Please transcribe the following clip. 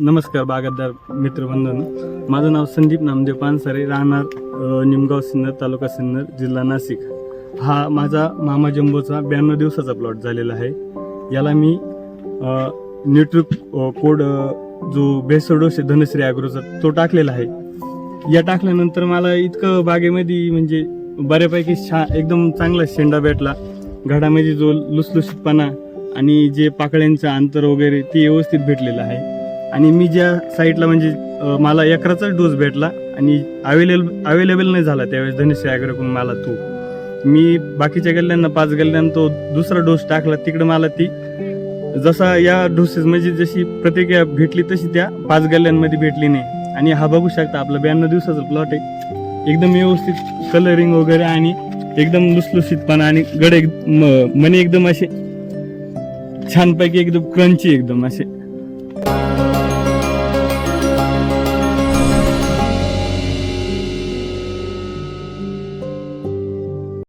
नमस्कार बागायतदार मित्रबंधूंनो. माझं नाव संदीप नामदेव पानसरे राहणार निमगाव सिन्नर तालुका सिन्नर जिल्हा नाशिक. हा माझा मामा जंबोचा ब्याण्णव दिवसाचा प्लॉट झालेला आहे. याला मी न्यूट्रिक कोड जो बेसडोश धनश्री ॲग्रोचा तो टाकलेला आहे. या टाकल्यानंतर मला इतकं बागेमध्ये म्हणजे बऱ्यापैकी छा एकदम चांगला शेंडा भेटला. घडामध्ये जो लुसलुसीतपणा आणि जे पाकळ्यांचं अंतर वगैरे ते व्यवस्थित भेटलेलं आहे. आणि मी ज्या साईटला म्हणजे मला एकराचाच डोस भेटला आणि अवेलेबल अवेलेबल नाही झाला त्यावेळेस धनुष्य ॲग्रोकडून मला तो. मी बाकीच्या गल्ल्यांना पाच गल्ल्यांना तो दुसरा डोस टाकला तिकडे मला ती जसा या डोसेस म्हणजे जशी प्रतिक्रिया भेटली तशी त्या पाच गल्ल्यांमध्ये भेटली नाही. आणि हा बघू शकता आपला ब्याण्णव दिवसाचा प्लॉट आहे. एकदम व्यवस्थित कलरिंग वगैरे आणि एकदम लुसलुसीतपणा आणि गड एक म- मनी एकदम असे छानपैकी एकदम क्रंची एकदम असे.